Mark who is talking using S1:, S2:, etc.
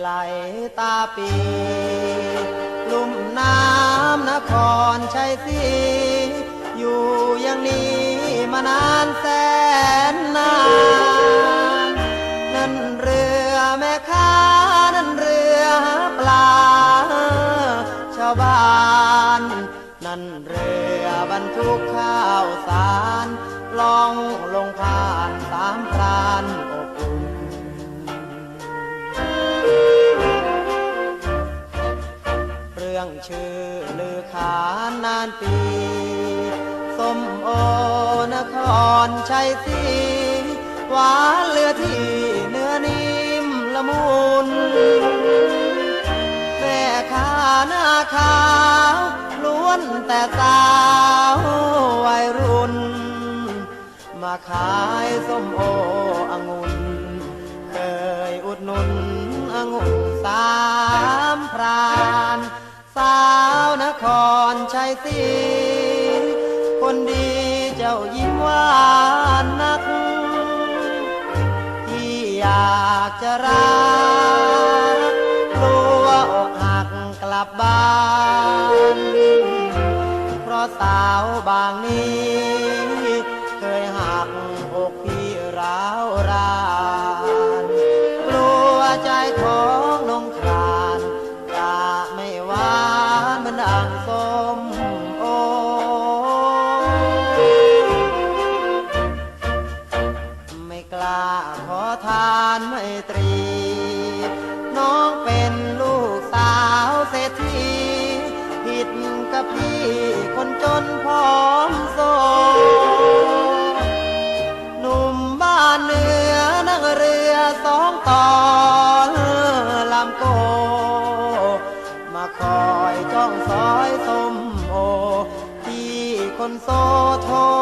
S1: ไหลตาปี ลุ่มน้ำนครชัยศรีอยู่อย่างนี้มานานแสนนาน นั่นเรือแม่ค้านั่นเรือหาปลา ชาวบ้าน นั่นเรือบรรทุกข้าวสารล่องลงผ่านสามพราน ชื่อลือขานนานปีสมโอนครชัยศรีหวานเรือที่เนื้อนิ่มละมุนแม่ค้าหน้าขาวล้วนแต่สาววัยรุ่น มาขายส้มโอองุ่นเคยอุดหนุนองุ่นสามพราน ครชัยศรีคนดีเจ้ายิ้มหวานนัก ที่อยากจะรักกลัวอกหักกลับบ้าน เพราะสาวบางนี้ เคยหักอกพี่ร้าวรานางส้มโอ ไม่กล้าขอทานไม่ตรี น้องเป็นลูกสาวเศรษฐีผิดกับพี่คนจนพร้อมโซหนุ่มบ้านเหนือนั่งเรือสองต่อลำโกมาคอ ยจ้องซอยสมโอ ที่คนโซโท